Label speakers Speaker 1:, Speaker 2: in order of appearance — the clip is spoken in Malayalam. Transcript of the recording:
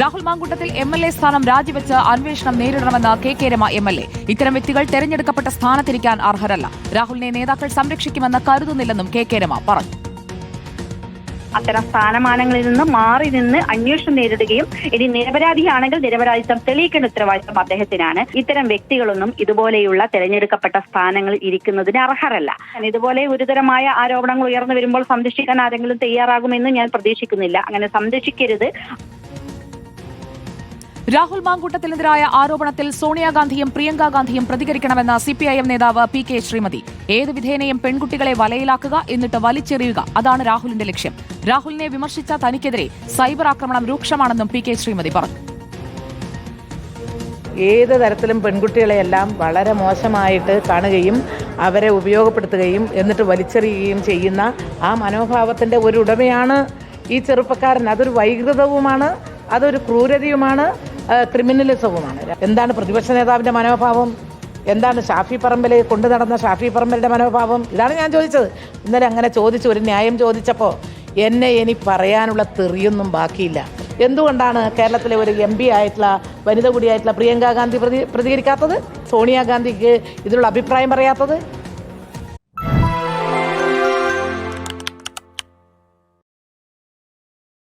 Speaker 1: Rahul Mankoottathil M L A സ്ഥാനം രാജിവെച്ച് അന്വേഷണം നേരിടണമെന്ന് K K Rema M L A. ഇത്തരം വ്യക്തികൾ തെരഞ്ഞെടുക്കപ്പെട്ട സ്ഥാനത്തിരിക്കാൻ അർഹരല്ല. രാഹുലിനെ നേതാക്കൾ സംരക്ഷിക്കുമെന്ന് കരുതുന്നില്ലെന്നും കെ കെ രമ പറഞ്ഞു.
Speaker 2: അത്തരം സ്ഥാനമാനങ്ങളിൽ നിന്ന് മാറി നിന്ന് അന്വേഷണം നേരിടുകയും ഇനി നിരപരാധിയാണെങ്കിൽ നിരപരാധിത്വം തെളിയിക്കേണ്ട ഉത്തരവാദിത്വം അദ്ദേഹത്തിനാണ്. ഇത്തരം വ്യക്തികളൊന്നും ഇതുപോലെയുള്ള തെരഞ്ഞെടുക്കപ്പെട്ട സ്ഥാനങ്ങളിൽ ഇരിക്കുന്നതിന് അർഹരല്ല. ഇതുപോലെ ഗുരുതരമായ ആരോപണങ്ങൾ ഉയർന്നു വരുമ്പോൾ സംരക്ഷിക്കാൻ ആരെങ്കിലും തയ്യാറാകുമെന്ന് ഞാൻ പ്രതീക്ഷിക്കുന്നില്ല. അങ്ങനെ സംരക്ഷിക്കരുത്.
Speaker 1: രാഹുൽ മാങ്കൂട്ടത്തിനെതിരായ ആരോപണത്തിൽ സോണിയാഗാന്ധിയും പ്രിയങ്ക ഗാന്ധിയും പ്രതികരിക്കണമെന്ന സിപിഐഎം നേതാവ് പി കെ ശ്രീമതി. ഏത് വിധേനയും പെൺകുട്ടികളെ വലയിലാക്കുക എന്നിട്ട് വലിച്ചെറിയുക അതാണ് രാഹുലിന്റെ ലക്ഷ്യം. രാഹുലിനെ വിമർശിച്ച തനിക്കെതിരെ സൈബർ ആക്രമണം രൂക്ഷമാണെന്നും പി കെ ശ്രീമതി പറഞ്ഞു.
Speaker 3: ഏത് തരത്തിലും പെൺകുട്ടികളെയെല്ലാം വളരെ മോശമായിട്ട് കാണുകയും അവരെ ഉപയോഗപ്പെടുത്തുകയും എന്നിട്ട് വലിച്ചെറിയുകയും ചെയ്യുന്ന ആ മനോഭാവത്തിന്റെ ഒരു ഉടമയാണ് ഈ ചെറുപ്പക്കാരൻ. അതൊരു വൈകൃതവുമാണ് അതൊരു ക്രൂരതയുമാണ്. ക്രിമിനലിസവുമാണ്. എന്താണ് പ്രതിപക്ഷ നേതാവിന്റെ മനോഭാവം? എന്താണ് ഷാഫി പറമ്പിൽ കൊണ്ടു നടന്ന ഷാഫി പറമ്പലിന്റെ മനോഭാവം? ഇതാണ് ഞാൻ ചോദിച്ചത്. ഇന്നലെ അങ്ങനെ ചോദിച്ചു ഒരു ന്യായം ചോദിച്ചപ്പോൾ എന്നെ ഇനി പറയാനുള്ള തെറിയൊന്നും ബാക്കിയില്ല. എന്തുകൊണ്ടാണ് കേരളത്തിലെ ഒരു എം പി ആയിട്ടുള്ള വനിത കൂടിയായിട്ടുള്ള പ്രിയങ്ക ഗാന്ധി പ്രതി പ്രതികരിക്കാത്തത്? സോണിയാഗാന്ധിക്ക് ഇതിലുള്ള അഭിപ്രായം പറയാത്തത്?